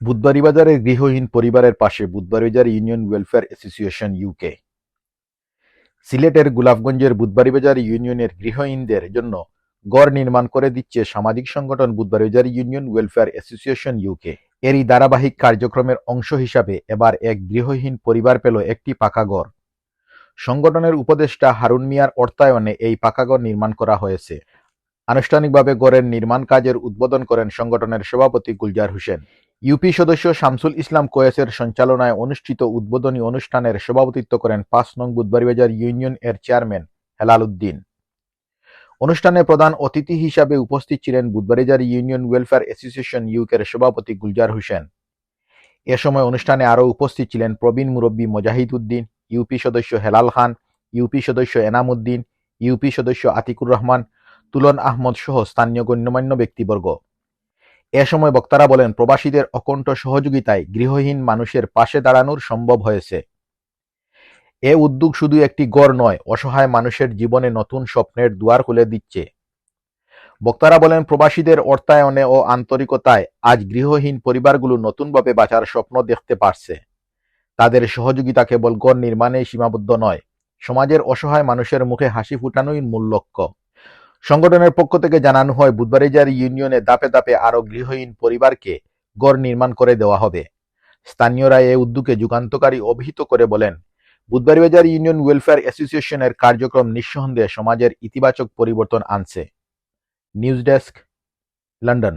বুধবাড়ী বাজারের গৃহহীন পরিবারের পাশে Budhbaribazar union welfare association UK. সিলেটের গোলাপগঞ্জের বুধবাড়ীবাজার ইউনিয়নের গৃহহীনদের জন্য গড় নির্মাণ করে দিচ্ছে সামাজিক সংগঠন Budhbaribazar union welfare association UK. এরই ধারাবাহিক কার্যক্রমের অংশ হিসাবে এবার এক গৃহহীন পরিবার পেল একটি পাকা ঘর। সংগঠনের উপদেষ্টা হারুন মিয়ার অর্থায়নে এই পাকা ঘর নির্মাণ করা হয়েছে। আনুষ্ঠানিকভাবে গড়ের নির্মাণ কাজের উদ্বোধন করেন সংগঠনের সভাপতি গুলজার হোসেন। ইউপি সদস্য শামসুল ইসলাম কোয়েসের সঞ্চালনায় অনুষ্ঠিত উদ্বোধনী অনুষ্ঠানের সভাপতিত্ব করেন পাঁচ নং বুধবাড়িবাজার ইউনিয়ন এর চেয়ারম্যান হেলাল উদ্দিন। অনুষ্ঠানে প্রধান অতিথি হিসাবে উপস্থিত ছিলেন বুধবাড়িজার ইউনিয়ন ওয়েলফেয়ার অ্যাসোসিয়েশন ইউকের সভাপতি গুলজার হোসেন। এ সময় অনুষ্ঠানে আরও উপস্থিত ছিলেন প্রবীণ মুরব্বী মজাহিদ উদ্দিন, ইউপি সদস্য হেলাল খান, ইউপি সদস্য এনাম উদ্দিন, ইউপি সদস্য আতিকুর রহমান, তুলন আহমদ সহ স্থানীয় গণ্যমান্য ব্যক্তিবর্গ। এ সময় বক্তারা বলেন, প্রবাসীদের অকণ্ঠ সহযোগিতায় গৃহহীন মানুষের পাশে দাঁড়ানোর সম্ভব হয়েছে। এ উদ্যোগ শুধু একটি গড় নয়, অসহায় মানুষের জীবনে নতুন স্বপ্নের দুয়ার খুলে দিচ্ছে। বক্তারা বলেন, প্রবাসীদের অর্থায়নে ও আন্তরিকতায় আজ গৃহহীন পরিবারগুলো নতুনভাবে বাঁচার স্বপ্ন দেখতে পারছে। তাদের সহযোগিতা কেবল গড় নির্মাণেই সীমাবদ্ধ নয়, সমাজের অসহায় মানুষের মুখে হাসি ফুটানোই মূল লক্ষ্য। সংগঠনের পক্ষ থেকে জানানো হয় বুধবারেজার ইউনিয়নে দাপে দাপে আরও গৃহহীন পরিবারকে গড় নির্মাণ করে দেওয়া হবে। স্থানীয়রা এ উদ্যোগে যুগান্তকারী অভিহিত করে বলেন বুধবারিবাজার ইউনিয়ন ওয়েলফেয়ার অ্যাসোসিয়েশনের কার্যক্রম নিঃসন্দেহে সমাজের ইতিবাচক পরিবর্তন আনছে। News desk, London.